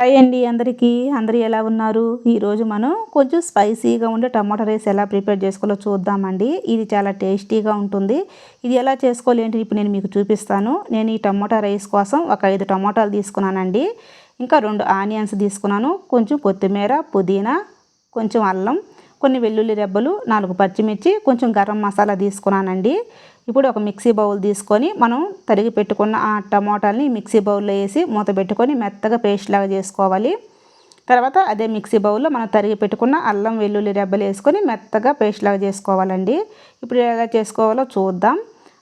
Hi అండి అందరికీ. అందరు ఎలా ఉన్నారు? ఈరోజు మనం కొంచెం స్పైసీగా ఉండే టమాటా రైస్ ఎలా ప్రిపేర్ చేసుకోవాలో చూద్దామండి. ఇది చాలా టేస్టీగా ఉంటుంది. ఇది ఎలా చేసుకోవాలి ఏంటి ఇప్పుడు నేను మీకు చూపిస్తాను. నేను ఈ టమాటా రైస్ కోసం ఒక ఐదు టమాటాలు తీసుకున్నానండి. ఇంకా రెండు ఆనియన్స్ తీసుకున్నాను. కొంచెం కొత్తిమీర పుదీనా కొంచెం అల్లం. కొన్ని వెల్లుల్లి రెబ్బలు నాలుగు పచ్చిమిర్చి కొంచెం గరం మసాలా తీసుకున్నానండి. ఇప్పుడు ఒక మిక్సీ బౌల్ తీసుకొని మనం తరిగి పెట్టుకున్న ఆ టమోటాలని మిక్సీ బౌల్లో వేసి మూత పెట్టుకొని మెత్తగా పేస్ట్ లాగా చేసుకోవాలి. తర్వాత అదే మిక్సీ బౌల్లో మనం తరిగి పెట్టుకున్న అల్లం వెల్లుల్లి రెబ్బలు వేసుకొని మెత్తగా పేస్ట్ లాగా చేసుకోవాలండి. ఇప్పుడు ఎలా చేసుకోవాలో చూద్దాం.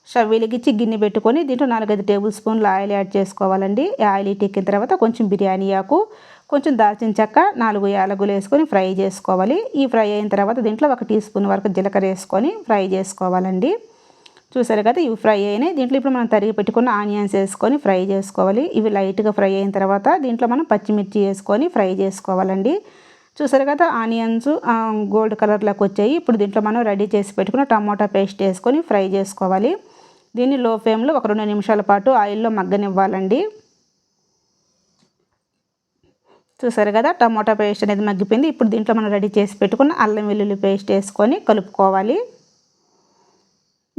స్టవ్ వెలిగించి గిన్నె పెట్టుకొని దీంట్లో నాలుగైదు టేబుల్ స్పూన్లు ఆయిల్ యాడ్ చేసుకోవాలండి. ఆయిల్ ఎక్కిన తర్వాత కొంచెం బిర్యానీ ఆకు కొంచెం దాల్చిన చెక్క నాలుగు యాలకులు వేసుకొని ఫ్రై చేసుకోవాలి. ఈ ఫ్రై అయిన తర్వాత దీంట్లో ఒక టీ స్పూన్ వరకు జీలకర్ర వేసుకొని ఫ్రై చేసుకోవాలండి. చూసారు కదా ఇవి ఫ్రై అయినాయి. దీంట్లో ఇప్పుడు మనం తరిగి పెట్టుకున్న ఆనియన్స్ వేసుకొని ఫ్రై చేసుకోవాలి. ఇవి లైట్గా ఫ్రై అయిన తర్వాత దీంట్లో మనం పచ్చిమిర్చి వేసుకొని ఫ్రై చేసుకోవాలండి. చూసారు కదా ఆనియన్స్ గోల్డ్ కలర్లోకి వచ్చాయి. ఇప్పుడు దీంట్లో మనం రెడీ చేసి పెట్టుకున్న టమాటా పేస్ట్ వేసుకొని ఫ్రై చేసుకోవాలి. దీన్ని లో ఫ్లేమ్లో ఒక రెండు నిమిషాల పాటు ఆయిల్లో మగ్గనివ్వాలండి. చూసారు కదా టమాటా పేస్ట్ అనేది మగ్గిపోయింది. ఇప్పుడు దీంట్లో మనం రెడీ చేసి పెట్టుకున్న అల్లం వెల్లుల్లి పేస్ట్ వేసుకొని కలుపుకోవాలి.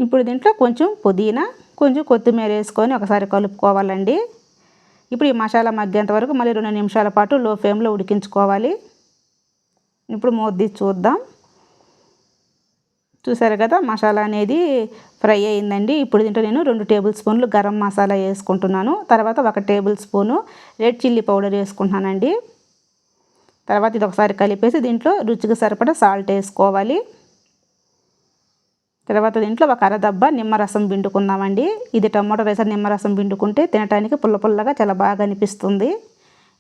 ఇప్పుడు దీంట్లో కొంచెం పుదీనా కొంచెం కొత్తిమీర వేసుకొని ఒకసారి కలుపుకోవాలండి. ఇప్పుడు ఈ మసాలా మగ్గేంత వరకు మళ్ళీ రెండు నిమిషాల పాటు లో ఫ్లేమ్లో ఉడికించుకోవాలి. ఇప్పుడు మూద్ది చూద్దాం. చూసారు కదా మసాలా అనేది ఫ్రై అయిందండి. ఇప్పుడు దీంట్లో నేను రెండు టేబుల్ స్పూన్లు గరం మసాలా వేసుకుంటున్నాను. తర్వాత ఒక tablespoon red chilli powder వేసుకుంటున్నానండి. తర్వాత ఇది ఒకసారి కలిపేసి దీంట్లో రుచికి సరిపడా సాల్ట్ వేసుకోవాలి. తర్వాత దీంట్లో ఒక అరదబ్బ నిమ్మరసం పిండుకుందామండి. ఇది టమాటో రైస్ నిమ్మరసం పిండుకుంటే తినడానికి పుల్ల పుల్లగా చాలా బాగా అనిపిస్తుంది.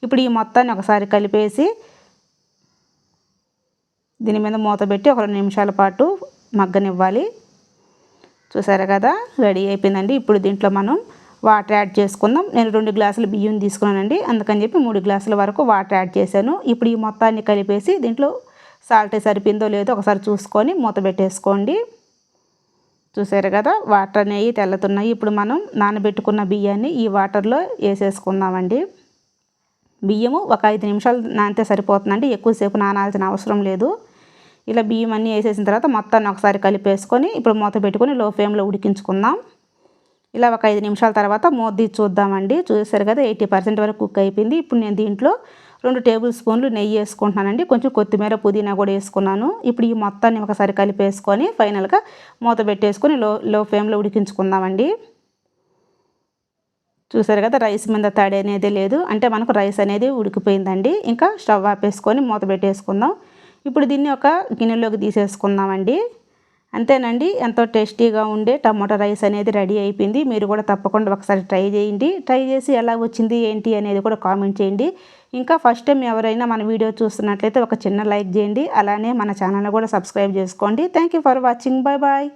ఇప్పుడు ఈ మొత్తాన్ని ఒకసారి కలిపేసి దీని మీద మూత పెట్టి ఒక రెండు నిమిషాల పాటు మగ్గనివ్వాలి. చూసారా కదా? రెడీ అయిపోయిందండి. ఇప్పుడు దీంట్లో మనం వాటర్ యాడ్ చేసుకుందాం. నేను రెండు గ్లాసులు బియ్యం తీసుకున్నానండి. అందుకని చెప్పి మూడు గ్లాసుల వరకు వాటర్ యాడ్ చేశాను. ఇప్పుడు ఈ మొత్తాన్ని కలిపేసి దీంట్లో సాల్ట్ సరిపోయిందో లేదో ఒకసారి చూసుకొని మూత పెట్టేసుకోండి. చూసారు కదా? వాటర్ అనేవి తెల్లతున్నాయి. ఇప్పుడు మనం నానబెట్టుకున్న బియ్యాన్ని ఈ వాటర్లో వేసేసుకుందామండి. బియ్యము ఒక ఐదు నిమిషాలు నానితే సరిపోతుందండి. ఎక్కువసేపు నానాల్సిన అవసరం లేదు. ఇలా బియ్యం అన్నీ వేసేసిన తర్వాత మొత్తాన్ని ఒకసారి కలిపేసుకొని ఇప్పుడు మూత పెట్టుకొని లో ఫ్లేమ్లో ఉడికించుకుందాం. ఇలా ఒక ఐదు నిమిషాల తర్వాత మోద్ది చూద్దామండి. చూసారు కదా ఎయిటీ పర్సెంట్ వరకు కుక్ అయిపోయింది. ఇప్పుడు నేను దీంట్లో రెండు టేబుల్ స్పూన్లు నెయ్యి వేసుకుంటున్నానండి. కొంచెం కొత్తిమీర పుదీనా కూడా వేసుకున్నాను. ఇప్పుడు ఈ మొత్తాన్ని ఒకసారి కలిపేసుకొని ఫైనల్గా మూత పెట్టేసుకొని లో లో ఫ్లేమ్లో ఉడికించుకుందామండి. చూసారు కదా రైస్ మీద తడి అనేది లేదు. అంటే మనకు రైస్ అనేది ఉడికిపోయిందండి. ఇంకా స్టవ్ ఆపేసుకొని మూత పెట్టేసుకుందాం. ఇప్పుడు దీన్ని ఒక గిన్నెలోకి తీసేసుకుందామండి. అంతేనండి ఎంతో టేస్టీగా ఉండే టమాటో రైస్ అనేది రెడీ అయిపోయింది. మీరు కూడా తప్పకుండా ఒకసారి ట్రై చేయండి. ట్రై చేసి ఎలా వచ్చింది ఏంటి అనేది కూడా కామెంట్ చేయండి. ఇంకా ఫస్ట్ టైం ఎవరైనా మన వీడియో చూస్తున్నట్లయితే ఒక చిన్న లైక్ చేయండి. అలానే మన ఛానల్ని కూడా సబ్స్క్రైబ్ చేసుకోండి. Thank for watching. Bye bye.